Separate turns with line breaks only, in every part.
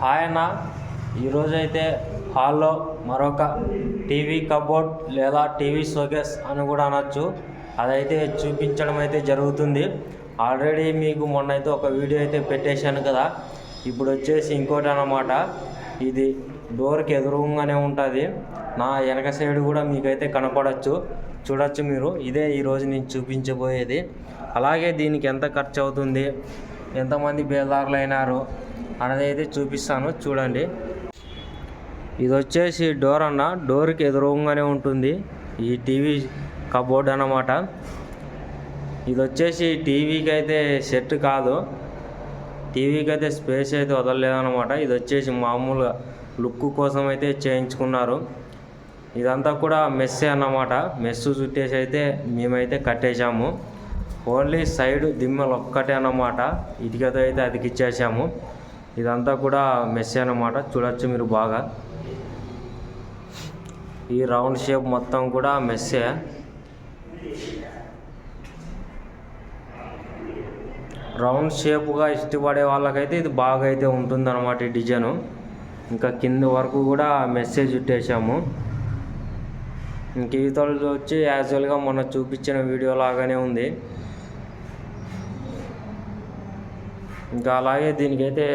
Hi అన్న ఈరోజైతే హాల్లో మరొక టీవీ కబోర్డ్ లేదా టీవీ షోకేస్ అని కూడా అనొచ్చు. అదైతే చూపించడం అయితే జరుగుతుంది. ఆల్రెడీ మీకు మొన్న అయితే ఒక వీడియో అయితే పెట్టేశాను కదా. ఇప్పుడు వచ్చేసి ఇంకోటి అనమాట ఇది డోర్కి ఎదురుగానే ఉంటుంది. నా వెనక సైడ్ కూడా మీకైతే కనపడచ్చు. చూడొచ్చు మీరు. ఇదే ఈరోజు నేను చూపించబోయేది. అలాగే దీనికి ఎంత ఖర్చు అవుతుంది ఎంతమంది బేదారులు అయినారు అనేది అయితే చూపిస్తాను చూడండి. ఇది వచ్చేసి డోర్ అన్న డోర్కి ఎదురుగానే ఉంటుంది. ఈ టీవీ కబోర్డ్ అన్నమాట. ఇది వచ్చేసి టీవీకి అయితే సెట్ కాదు. టీవీకి అయితే స్పేస్ అయితే వదలలేదన్నమాట. ఇది వచ్చేసి మామూలుగా లుక్ కోసం అయితే చేయించుకున్నారు. ఇదంతా కూడా మెస్సే అన్నమాట. మెస్సు చుట్టేసి అయితే మేమైతే కట్టేశాము. ఓన్లీ సైడ్ దిమ్మలు ఒక్కటే అన్నమాట. ఇటుకతో అయితే అతికిచ్చేసాము. ఇదంతా కూడా మెస్సే అనమాట చూడొచ్చు మీరు బాగా. ఈ రౌండ్ షేప్ మొత్తం కూడా మెస్సే. రౌండ్ షేప్గా ఇష్టపడే వాళ్ళకైతే ఇది బాగా అయితే ఉంటుందన్నమాట ఈ డిజైను. ఇంకా కింద వరకు కూడా మెసేజ్ చుట్టేసాము. ఇంక ఈతలు వచ్చి యాజువల్గా మొన్న చూపించిన వీడియో లాగానే ఉంది. ఇంకా అలాగే దీనికైతే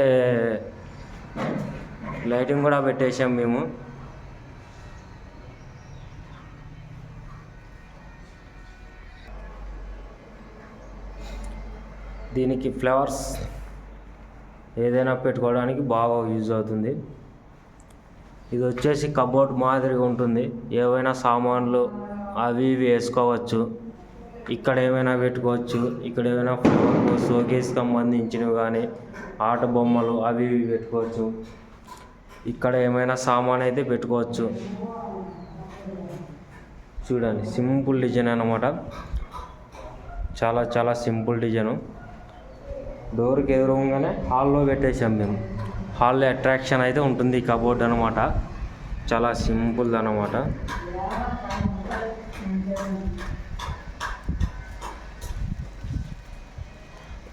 లైటింగ్ కూడా పెట్టేసాం మేము. దీనికి ఫ్లవర్స్ ఏదైనా పెట్టుకోవడానికి బాగా యూజ్ అవుతుంది. ఇది వచ్చేసి కబోర్డ్ మాదిరిగా ఉంటుంది. ఏవైనా సామాన్లు అవి ఇవి వేసుకోవచ్చు. ఇక్కడ ఏమైనా పెట్టుకోవచ్చు ఇక్కడ ఏమైనా షోకేస్కి షోకేస్ సంబంధించినవి కానీ ఆట బొమ్మలు అవి ఇవి పెట్టుకోవచ్చు. ఇక్కడ ఏమైనా సామాన్ అయితే పెట్టుకోవచ్చు. చూడండి సింపుల్ డిజైన్ అన్నమాట. చాలా చాలా సింపుల్ డిజైను. డోర్కి ఎదురుగానే హాల్లో పెట్టేసాం మేము. హాల్లో అట్రాక్షన్ అయితే ఉంటుంది ఈ కబోర్డ్ అనమాట చాలా సింపుల్ అనమాట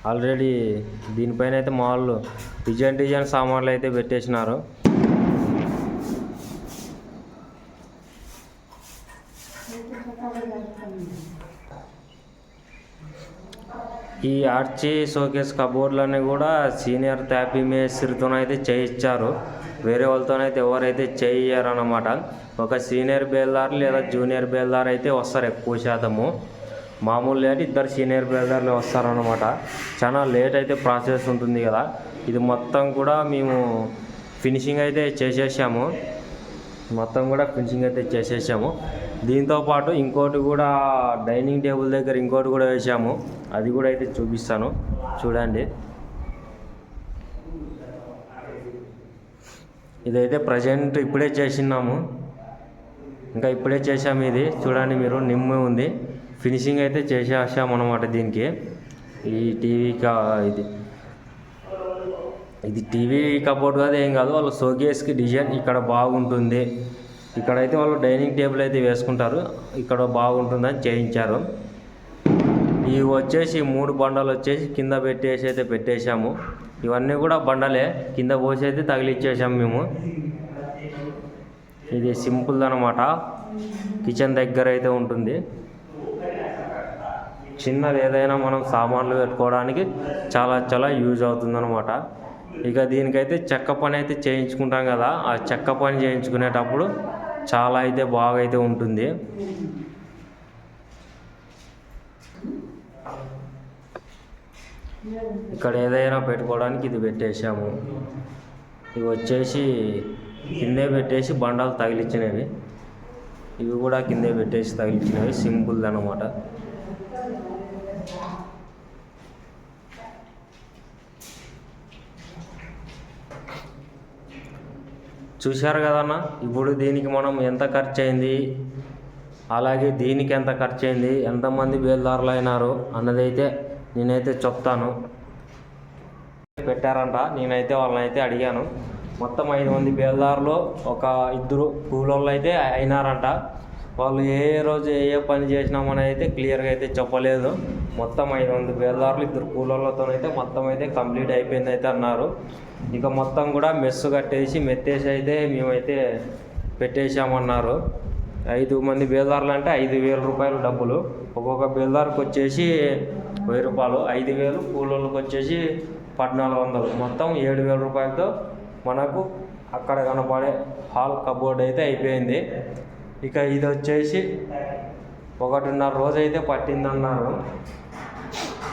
ఆల్రెడీ దీనిపైన అయితే మామూలు డిజైన్ డిజైన్ సామాన్లు అయితే పెట్టేసినారు. ఈ ఆర్చి షోకేస్ కబోర్డ్లన్నీ కూడా సీనియర్ ట్యాపీ మేస్త్రితో అయితే చేయించారు. వేరే వాళ్ళతోనైతే ఎవరైతే చేయరన్నమాట. ఒక సీనియర్ బేల్దార్ లేదా జూనియర్ బేల్దార్ అయితే వస్తారు ఎక్కువ శాతము. మామూలు లేట్ ఇద్దరు సీనియర్ బ్రదర్లు వస్తారనమాట చాలా లేట్ అయితే ప్రాసెస్ ఉంటుంది కదా. ఇది మొత్తం కూడా మేము ఫినిషింగ్ అయితే చేసేసాము. మొత్తం కూడా ఫినిషింగ్ అయితే చేసేసాము. దీంతో పాటు ఇంకోటి కూడా డైనింగ్ టేబుల్ దగ్గర ఇంకోటి కూడా వేసాము. అది కూడా అయితే చూపిస్తాను. చూడండి. ఇదైతే ప్రజెంట్ ఇప్పుడే చేసినాము ఇంకా ఇప్పుడే చేసాము ఇది. చూడండి మీరు నిమ్మ ఉంది. ఫినిషింగ్ అయితే చేసేసాము అనమాట దీనికి. ఈ టీవీ కా ఇది ఇది టీవీ కబోర్డ్ కాదు ఏం కాదు వాళ్ళు షోకేస్కి డిజైన్ ఇక్కడ బాగుంటుంది. ఇక్కడైతే వాళ్ళు డైనింగ్ టేబుల్ అయితే వేసుకుంటారు. ఇక్కడ బాగుంటుందని చేయించారు. ఇవి వచ్చేసి మూడు బండలు వచ్చేసి కింద పెట్టేసి అయితే పెట్టేశాము. ఇవన్నీ కూడా బండలే కింద పోసి అయితే తగిలిచ్చేసాము మేము. ఇది సింపుల్ అనమాట కిచెన్ దగ్గర అయితే ఉంటుంది. చిన్నది ఏదైనా మనం సామాన్లు పెట్టుకోవడానికి చాలా చాలా యూజ్ అవుతుందన్నమాట. ఇక దీనికైతే చెక్క పని అయితే చేయించుకుంటాం కదా ఆ చెక్క పని చేయించుకునేటప్పుడు చాలా అయితే బాగా అయితే ఉంటుంది. ఇక్కడ ఏదైనా పెట్టుకోవడానికి ఇది పెట్టేసాము ఇవి వచ్చేసి కిందే పెట్టేసి బండాలు తగిలించినవి. ఇవి కూడా కిందే పెట్టేసి తగిలించినవి. సింపుల్ అనమాట చూశారు కదన్న ఇప్పుడు దీనికి మనం ఎంత ఖర్చు అయింది అలాగే దీనికి ఎంత ఖర్చు అయింది ఎంతమంది బేల్దారులు అయినారు అన్నదైతే నేనైతే చెప్తాను. పెట్టారంట. నేనైతే వాళ్ళని అయితే అడిగాను. మొత్తం ఐదు మంది బేల్దారులు ఒక ఇద్దరు కూలోళ్ళు అయితే అయినారంట. వాళ్ళు ఏ రోజు ఏ ఏ పని చేసినామని అయితే క్లియర్గా అయితే చెప్పలేదు. మొత్తం ఐదు మంది బేల్దారులు ఇద్దరు కూలోళ్ళతో అయితే మొత్తం అయితే కంప్లీట్ అయిపోయింది అయితే అన్నారు. ఇక మొత్తం కూడా మెస్సు కట్టేసి మెత్తేసి అయితే మేమైతే పెట్టేసామన్నారు ఐదు మంది బేల్దారులు అంటే ఐదు వేల రూపాయలు డబ్బులు. ఒక్కొక్క బేల్దార్కి వచ్చేసి వెయ్యి రూపాయలు ఐదు వేలు కూలోళ్ళకి వచ్చేసి పద్నాలుగు వందలు. మొత్తం ఏడు వేల రూపాయలతో మనకు అక్కడ కనపడే హాల్ కబోర్డ్ అయితే అయిపోయింది. ఇక ఇది వచ్చేసి ఒకటిన్నర రోజు అయితే పట్టిందన్నారు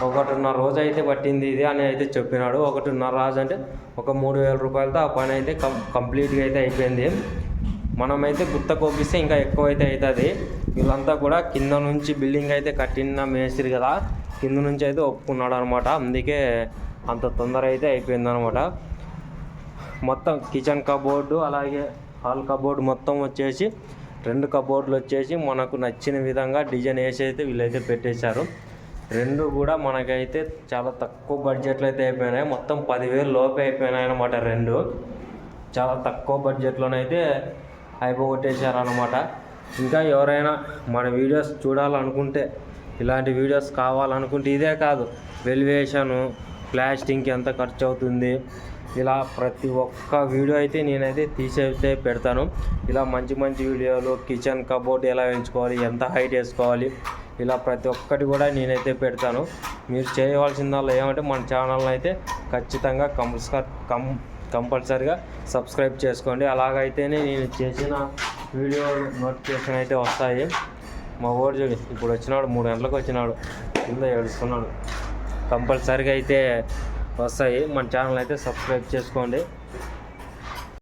ఒకటిన్నర రోజు అయితే పట్టింది ఇది అని అయితే చెప్పినాడు. ఒకటిన్నర రోజు అంటే ఒక మూడు వేల రూపాయలతో ఆ పని అయితే కం కంప్లీట్గా అయితే అయిపోయింది. మనమైతే గుత్త కోపిస్తే ఇంకా ఎక్కువ అయితే అవుతుంది వీళ్ళంతా కూడా కింద నుంచి బిల్డింగ్ అయితే కట్టిన మేస్త్రి కదా కింద నుంచి అయితే ఒప్పుకున్నాడు అనమాట అందుకే అంత తొందర అయితే అయిపోయింది అనమాట మొత్తం కిచెన్ కబోర్డు అలాగే హాల్ కబోర్డు మొత్తం వచ్చేసి రెండు కబోర్డులు వచ్చేసి మనకు నచ్చిన విధంగా డిజైన్ వేసి అయితే వీళ్ళైతే పెట్టేశారు. రెండు కూడా మనకైతే చాలా తక్కువ బడ్జెట్లో అయితే అయిపోయినాయి. మొత్తం పదివేలు లోపే అయిపోయినాయి అనమాట రెండు. చాలా తక్కువ బడ్జెట్లోనైతే అయిపోగొట్టేశారు అనమాట ఇంకా ఎవరైనా మన వీడియోస్ చూడాలనుకుంటే ఇలాంటి వీడియోస్ కావాలనుకుంటే ఇదే కాదు. వెల్యువేషను ప్లాస్టింగ్కి ఎంత ఖర్చు అవుతుంది ఇలా ప్రతి ఒక్క వీడియో అయితే నేనైతే తీసైతే పెడతాను. ఇలా మంచి మంచి వీడియోలు కిచెన్ కబోర్డ్ ఎలా ఎంచుకోవాలి ఎంత హైట్ వేసుకోవాలి ఇలా ప్రతి ఒక్కటి కూడా నేనైతే పెడతాను. మీరు చేయవలసిందల్లా ఏమంటే మన ఛానల్ని అయితే ఖచ్చితంగా కంపల్సరీ కం కంపల్సరిగా సబ్స్క్రైబ్ చేసుకోండి. అలాగైతేనే నేను చేసిన వీడియో నోటిఫికేషన్ అయితే వస్తాయి. మా ఓడి చూడు ఇప్పుడు వచ్చినాడు మూడు గంటలకు వచ్చినాడు. కింద ఏడుస్తున్నాడు. కంపల్సరిగా అయితే వస్తాయి. మన ఛానల్ అయితే సబ్స్క్రైబ్ చేసుకోండి.